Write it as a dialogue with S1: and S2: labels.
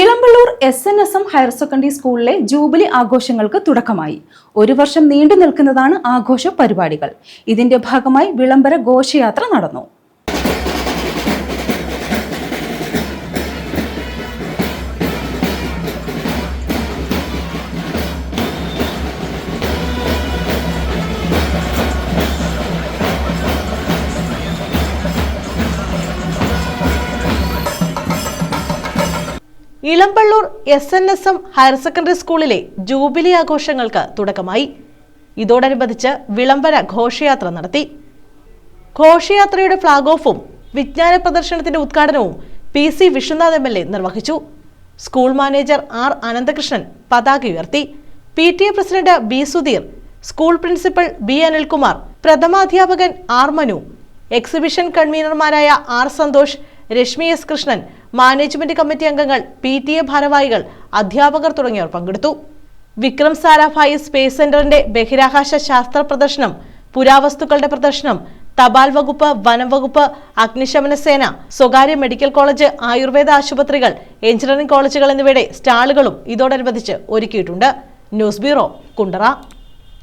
S1: Elampalloor S N S M higher secondary സ്കൂളിലെ jubilee ആഘോഷങ്ങൾക്ക് തുടക്കമായി. ഒരു വർഷം നീണ്ടു നിൽക്കുന്നതാണ് ആഘോഷ പരിപാടികൾ. ഇതിന്റെ ഭാഗമായി വിളംബര ഘോഷയാത്ര നടന്നു.
S2: Elampalloor S N S M higher secondary സ്കൂളിലെ ജൂബിലി ആഘോഷങ്ങൾക്ക് തുടക്കമായി. ഇതോടനുബന്ധിച്ച് വിളംബര ഘോഷയാത്ര നടത്തി. ഘോഷയാത്രയുടെ ഫ്ളാഗ് ഓഫും വിജ്ഞാന പ്രദർശനത്തിന്റെ ഉദ്ഘാടനവും P C Vishwanath M L A നിർവഹിച്ചു. സ്കൂൾ മാനേജർ ആർ അനന്തകൃഷ്ണൻ പതാക ഉയർത്തി. P T A president B Sudheer school principal B Anilkumar പ്രഥമാധ്യാപകൻ R Manu exhibition കൺവീനർമാരായ R Santhosh Reshmi S Krishnan management committee അംഗങ്ങൾ പി ടി എ ഭാരവാഹികൾ അധ്യാപകർ തുടങ്ങിയവർ പങ്കെടുത്തു. Vikram Sarabhai space സെന്ററിന്റെ ബഹിരാകാശ ശാസ്ത്ര പ്രദർശനം പുരാവസ്തുക്കളുടെ പ്രദർശനം തപാൽ വകുപ്പ് വനം വകുപ്പ് അഗ്നിശമന സേന സ്വകാര്യ മെഡിക്കൽ കോളേജ് ആയുർവേദ ആശുപത്രികൾ എഞ്ചിനീയറിംഗ് കോളേജുകൾ എന്നിവയുടെ സ്റ്റാളുകളും ഇതോടനുബന്ധിച്ച് ഒരുക്കിയിട്ടുണ്ട്. News bureau Kundara.